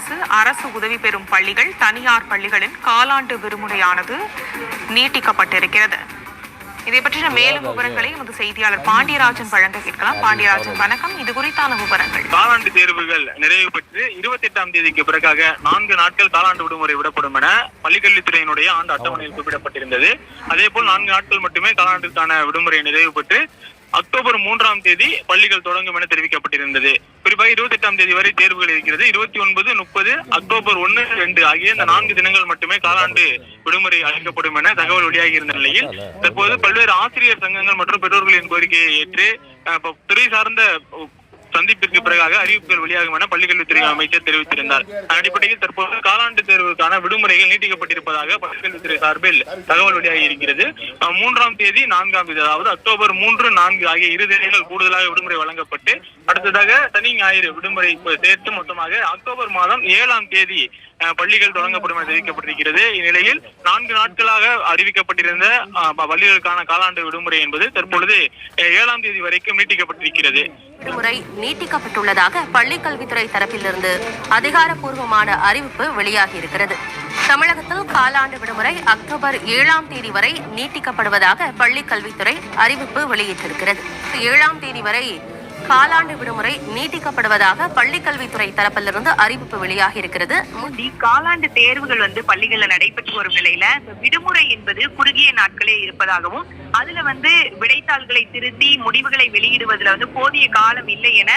அரசு அரசு உதவி பெறும் பள்ளிகள் தனியார் பள்ளிகளின் காலாண்டு விடுமுறையானது நீட்டிக்கப்பட்டிருக்கிறது. இதை பற்றின மேலும் விவரங்களை எமது செய்தியாளர் பாண்டியராஜன் வழங்க கேட்கலாம். பாண்டியராஜன். வணக்கம். இது குறித்தான விவரங்கள். காலாண்டு தேர்வுகள் நிறைவு பெற்று இருபத்தி எட்டாம் தேதிக்கு பிறகாக நான்கு நாட்கள் காலாண்டு விடுமுறை விடப்படும் என பள்ளிக்கல்வித்துறையினுடைய ஆண்டு அட்டவணையில் குறிப்பிடப்பட்டிருந்தது. அதே போல் நான்கு நாட்கள் மட்டுமே காலாண்டுக்கான விடுமுறை நிறைவு பெற்று அக்டோபர் மூன்றாம் தேதி பள்ளிகள் தொடங்கும் என தெரிவிக்கப்பட்டிருந்தது. குறிப்பாக இருபத்தி எட்டாம் தேதி வரை தேர்வுகள் இருக்கிறது. இருபத்தி ஒன்பது முப்பது அக்டோபர் ஒன்னு ரெண்டு ஆகிய இந்த நான்கு தினங்கள் மட்டுமே காலாண்டு விடுமுறை அளிக்கப்படும் என தகவல் வெளியாகி இருந்த நிலையில் தற்போது பல்வேறு ஆசிரியர் சங்கங்கள் மற்றும் பெற்றோர்களின் கோரிக்கையை ஏற்று துறை சார்ந்த சந்திப்பிற்கு பிறகாக அறிவிப்புகள் வெளியாகும் என பள்ளிக்கல்வித்துறை அமைச்சர் தெரிவித்திருந்தார். அடிப்படையில் தற்போது காலாண்டு தேர்வுக்கான விடுமுறைகள் நீட்டிக்கப்பட்டிருப்பதாக பள்ளிக்கல்வித்துறை சார்பில் தகவல் வெளியாகி இருக்கிறது. மூன்றாம் தேதி நான்காம் தேதி அதாவது அக்டோபர் மூன்று நான்கு ஆகிய இரு தேதிகள் கூடுதலாக விடுமுறை வழங்கப்பட்டு அடுத்ததாக சனி ஞாயிறு விடுமுறை சேர்த்து மொத்தமாக அக்டோபர் மாதம் ஏழாம் தேதி பள்ளிகள் தொடங்கப்படும் என தெரிவிக்கப்பட்டிருக்கிறது. இந்நிலையில் நான்கு நாட்களாக அறிவிக்கப்பட்டிருந்த பள்ளிகளுக்கான காலாண்டு விடுமுறை என்பது தற்பொழுது ஏழாம் தேதி வரைக்கும் நீட்டிக்கப்பட்டிருக்கிறது. விடுமுறை நீட்டிக்கப்பட்டுள்ளதாக பள்ளிக்கல்வித்துறை தரப்பிலிருந்து அதிகாரப்பூர்வமான அறிவிப்பு வெளியாகி இருக்கிறது தமிழகத்தில் காலாண்டு விடுமுறை அக்டோபர் ஏழாம் தேதி வரை நீட்டிக்கப்படுவதாக பள்ளிக்கல்வித்துறை அறிவிப்பு வெளியிட்டிருக்கிறது. ஏழாம் தேதி வரை காலாண்டு விடுமுறை நீட்டிக்கப்படுவதாக பள்ளிக்கல்வித்துறை தரப்பிலிருந்து அறிவிப்பு வெளியாகி இருக்கிறது. முந்தி காலாண்டு தேர்வுகள் வந்து பள்ளிகள்ல நடைபெற்று வரும் நிலையில விடுமுறை என்பது குறுகிய நாட்களே இருப்பதாகவும் அதுல வந்து விடைத்தாள்களை திருத்தி முடிவுகளை வெளியிடுவதுல வந்து போதிய காலம் இல்லை என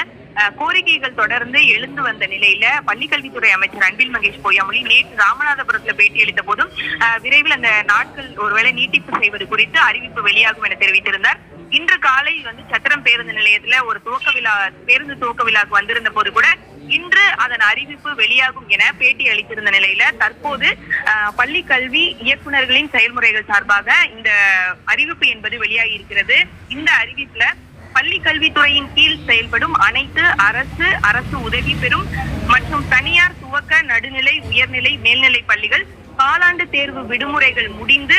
கோரிக்கைகள் தொடர்ந்து எழுந்து வந்த நிலையில பள்ளிக்கல்வித்துறை அமைச்சர் அன்பில் மகேஷ் பொய்யாமொழி நேற்று ராமநாதபுரத்துல பேட்டி அளித்த போதும் விரைவில் அந்த நாட்கள் ஒருவேளை நீட்டிப்பு செய்வது குறித்து அறிவிப்பு வெளியாகும் என தெரிவித்திருந்தார். இன்று காலை வந்து சத்திரம் பேருந்து நிலையத்துல ஒரு துவக்க விழா பேருந்து துவக்க விழாக்கு வந்திருந்த போது கூட இன்று அதன் அறிவிப்பு வெளியாகும் என பேட்டி அளித்திருந்த நிலையில தற்போது பள்ளி கல்வி இயக்குனர்களின் செயல்முறைகள் சார்பாக இந்த அறிவிப்பு என்பது வெளியாகி இருக்கிறது இந்த அறிவிப்புல பள்ளி கல்வித்துறையின் கீழ் செயல்படும் அனைத்து அரசு அரசு உதவி பெறும் மற்றும் தனியார் துவக்க நடுநிலை உயர்நிலை மேல்நிலை பள்ளிகள் காலாண்டு தேர்வு விடுமுறைகள் முடிந்து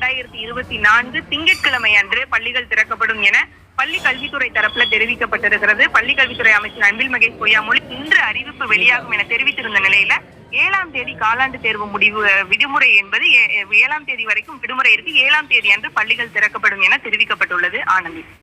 இரண்டாயிரத்தி இருபத்தி நான்கு திங்கட்கிழமை அன்று பள்ளிகள் திறக்கப்படும் என பள்ளி கல்வித்துறை தரப்புல தெரிவிக்கப்பட்டிருக்கிறது. பள்ளி கல்வித்துறை அமைச்சர் அன்பில் மகேஷ் பொய்யாமொழி இன்று அறிவிப்பு வெளியாகும் என தெரிவித்திருந்த நிலையில ஏழாம் தேதி காலாண்டு தேர்வு முடிவு விடுமுறை என்பது ஏ- ஏழாம் தேதி வரைக்கும் விடுமுறை இருக்கு. ஏழாம் தேதி அன்று பள்ளிகள் திறக்கப்படும் என தெரிவிக்கப்பட்டுள்ளது ஆனந்தி.